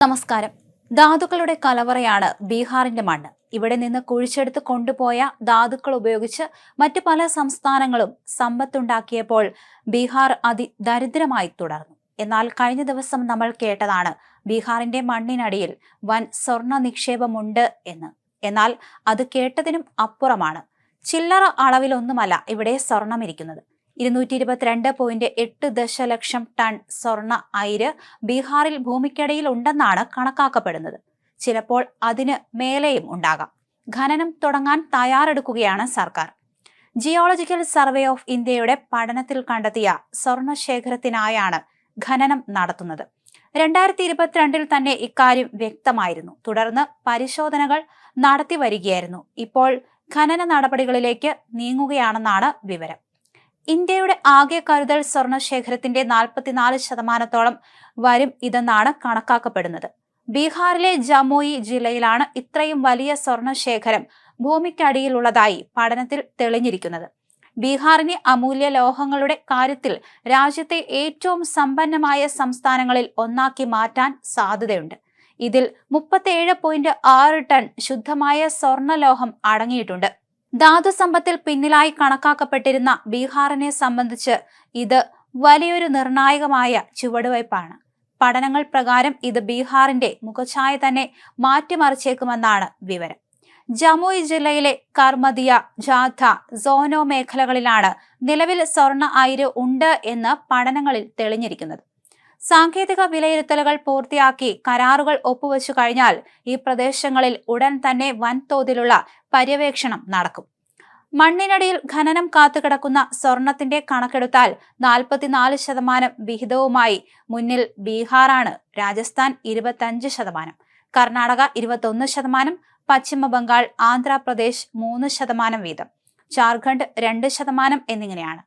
നമസ്കാരം. ധാതുക്കളുടെ കലവറയാണ് ബീഹാറിന്റെ മണ്ണ്. ഇവിടെ നിന്ന് കുഴിച്ചെടുത്ത് കൊണ്ടുപോയ ധാതുക്കൾ ഉപയോഗിച്ച് മറ്റു പല സംസ്ഥാനങ്ങളും സമ്പത്തുണ്ടാക്കിയപ്പോൾ ബീഹാർ അതിദരിദ്രമായി തുടർന്നു. എന്നാൽ കഴിഞ്ഞ ദിവസം നമ്മൾ കേട്ടതാണ് ബീഹാറിന്റെ മണ്ണിനടിയിൽ വൻ സ്വർണ നിക്ഷേപമുണ്ട് എന്ന്. എന്നാൽ അത് കേട്ടതിനും അപ്പുറമാണ്. ചില്ലറ അളവിലൊന്നുമല്ല ഇവിടെ സ്വർണം സ്വർണമിരിക്കുന്നത് ഇരുന്നൂറ്റി ഇരുപത്തിരണ്ട് പോയിന്റ് എട്ട് ദശലക്ഷം ടൺ സ്വർണ അയിര് ബീഹാറിൽ ഭൂമിക്കടിയിൽ ഉണ്ടെന്നാണ് കണക്കാക്കപ്പെടുന്നത്. ചിലപ്പോൾ അതിന് മേലെയും ഉണ്ടാകാം. ഖനനം തുടങ്ങാൻ തയ്യാറെടുക്കുകയാണ് സർക്കാർ. ജിയോളജിക്കൽ സർവേ ഓഫ് ഇന്ത്യയുടെ പഠനത്തിൽ കണ്ടെത്തിയ സ്വർണശേഖരത്തിനായാണ് ഖനനം നടത്തുന്നത്. രണ്ടായിരത്തി ഇരുപത്തിരണ്ടിൽ തന്നെ ഇക്കാര്യം വ്യക്തമായിരുന്നു. തുടർന്ന് പരിശോധനകൾ നടത്തി വരികയായിരുന്നു ഇപ്പോൾ ഖനന നടപടികളിലേക്ക് നീങ്ങുകയാണെന്നാണ് വിവരം. ഇന്ത്യയുടെ ആകെ കരുതൽ സ്വർണശേഖരത്തിന്റെ നാൽപ്പത്തിനാല് ശതമാനത്തോളം വരും ഇതെന്നാണ് കണക്കാക്കപ്പെടുന്നത്. ബീഹാറിലെ ജമോയി ജില്ലയിലാണ് ഇത്രയും വലിയ സ്വർണശേഖരം ഭൂമിക്കടിയിലുള്ളതായി പഠനത്തിൽ തെളിഞ്ഞിരിക്കുന്നത്. ബീഹാറിനെ അമൂല്യ ലോഹങ്ങളുടെ കാര്യത്തിൽ രാജ്യത്തെ ഏറ്റവും സമ്പന്നമായ സംസ്ഥാനങ്ങളിൽ ഒന്നാക്കി മാറ്റാൻ സാധ്യതയുണ്ട്. ഇതിൽ മുപ്പത്തിയേഴ് പോയിന്റ് ആറ് ടൺ ശുദ്ധമായ സ്വർണലോഹം അടങ്ങിയിട്ടുണ്ട്. ധാതുസമ്പത്തിൽ പിന്നിലായി കണക്കാക്കപ്പെട്ടിരുന്ന ബീഹാറിനെ സംബന്ധിച്ച് ഇത് വലിയൊരു നിർണായകമായ ചുവടുവയ്പാണ് പഠനങ്ങൾ പ്രകാരം ഇത് ബീഹാറിന്റെ മുഖഛായ തന്നെ മാറ്റിമറിച്ചേക്കുമെന്നാണ് വിവരം. ജമ്മുയി ജില്ലയിലെ കർമദിയ ജാഥ സോനോ മേഖലകളിലാണ് നിലവിൽ സ്വർണ അയിര് ഉണ്ട് എന്ന് പഠനങ്ങളിൽ തെളിഞ്ഞിരിക്കുന്നത്. സാങ്കേതിക വിലയിരുത്തലുകൾ പൂർത്തിയാക്കി കരാറുകൾ ഒപ്പുവെച്ചു കഴിഞ്ഞാൽ ഈ പ്രദേശങ്ങളിൽ ഉടൻ തന്നെ വൻതോതിലുള്ള പര്യവേക്ഷണം നടക്കും. മണ്ണിനടിയിൽ ഖനനം കാത്തുകിടക്കുന്ന സ്വർണത്തിന്റെ കണക്കെടുത്താൽ നാൽപ്പത്തിനാല് ശതമാനം വിഹിതവുമായി മുന്നിൽ ബീഹാറാണ് രാജസ്ഥാൻ ഇരുപത്തഞ്ച് ശതമാനം കർണാടക ഇരുപത്തൊന്ന് ശതമാനം പശ്ചിമ ബംഗാൾ ആന്ധ്രാപ്രദേശ് മൂന്ന് ശതമാനം വീതം ജാർഖണ്ഡ് രണ്ട് ശതമാനം എന്നിങ്ങനെയാണ്.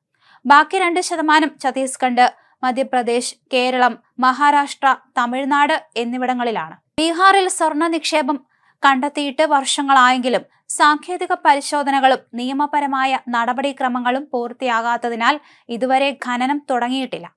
ബാക്കി രണ്ട് ശതമാനം ഛത്തീസ്ഗഡ് മധ്യപ്രദേശ് കേരളം മഹാരാഷ്ട്ര തമിഴ്നാട് എന്നിവിടങ്ങളിലാണ്. ബീഹാറിൽ സ്വർണ നിക്ഷേപം കണ്ടെത്തിയിട്ട് വർഷങ്ങളായെങ്കിലും സാങ്കേതിക പരിശോധനകളും നിയമപരമായ നടപടിക്രമങ്ങളും പൂർത്തിയാകാത്തതിനാൽ ഇതുവരെ ഖനനം തുടങ്ങിയിട്ടില്ല.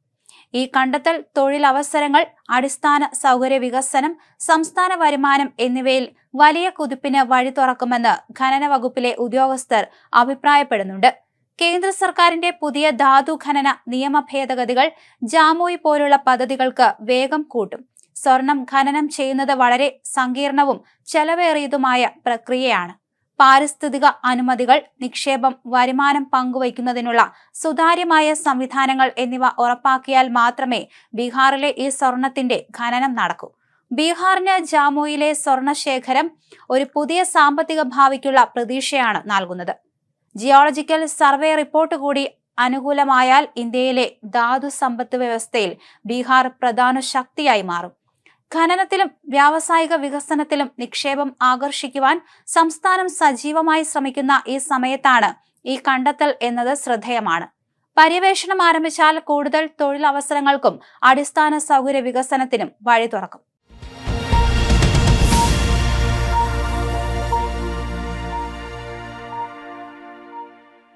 ഈ കണ്ടെത്തൽ തൊഴിലവസരങ്ങൾ അടിസ്ഥാന സൗകര്യ വികസനം സംസ്ഥാന വരുമാനം എന്നിവയിൽ വലിയ കുതിപ്പിന് വഴി തുറക്കുമെന്ന് ഖനന വകുപ്പിലെ ഉദ്യോഗസ്ഥർ അഭിപ്രായപ്പെടുന്നുണ്ട്. കേന്ദ്ര സർക്കാരിന്റെ പുതിയ ധാതു ഖനന നിയമ ഭേദഗതികൾ ജാമോയി പോലുള്ള പദ്ധതികൾക്ക് വേഗം കൂട്ടും. സ്വർണം ഖനനം ചെയ്യുന്നത് വളരെ സങ്കീർണവും ചെലവേറിയതുമായ പ്രക്രിയയാണ്. പാരിസ്ഥിതിക അനുമതികൾ നിക്ഷേപം വരുമാനം പങ്കുവയ്ക്കുന്നതിനുള്ള സുതാര്യമായ സംവിധാനങ്ങൾ എന്നിവ ഉറപ്പാക്കിയാൽ മാത്രമേ ബീഹാറിലെ ഈ സ്വർണത്തിന്റെ ഖനനം നടക്കൂ. ബീഹാറിന് ജാമുയിലെ സ്വർണശേഖരം ഒരു പുതിയ സാമ്പത്തിക ഭാവിക്കുള്ള പ്രതീക്ഷയാണ് നൽകുന്നത്. ജിയോളജിക്കൽ സർവേ റിപ്പോർട്ട് കൂടി അനുകൂലമായാൽ ഇന്ത്യയിലെ ധാതു സമ്പത്ത് വ്യവസ്ഥയിൽ ബീഹാർ പ്രധാന ശക്തിയായി മാറും. ഖനനത്തിലും വ്യാവസായിക വികസനത്തിലും നിക്ഷേപം ആകർഷിക്കുവാൻ സംസ്ഥാനം സജീവമായി ശ്രമിക്കുന്ന ഈ സമയത്താണ് ഈ കണ്ടെത്തൽ എന്നത് ശ്രദ്ധേയമാണ്. പര്യവേഷണം ആരംഭിച്ചാൽ കൂടുതൽ തൊഴിലവസരങ്ങൾക്കും അടിസ്ഥാന സൗകര്യ വികസനത്തിനും വഴി തുറക്കും.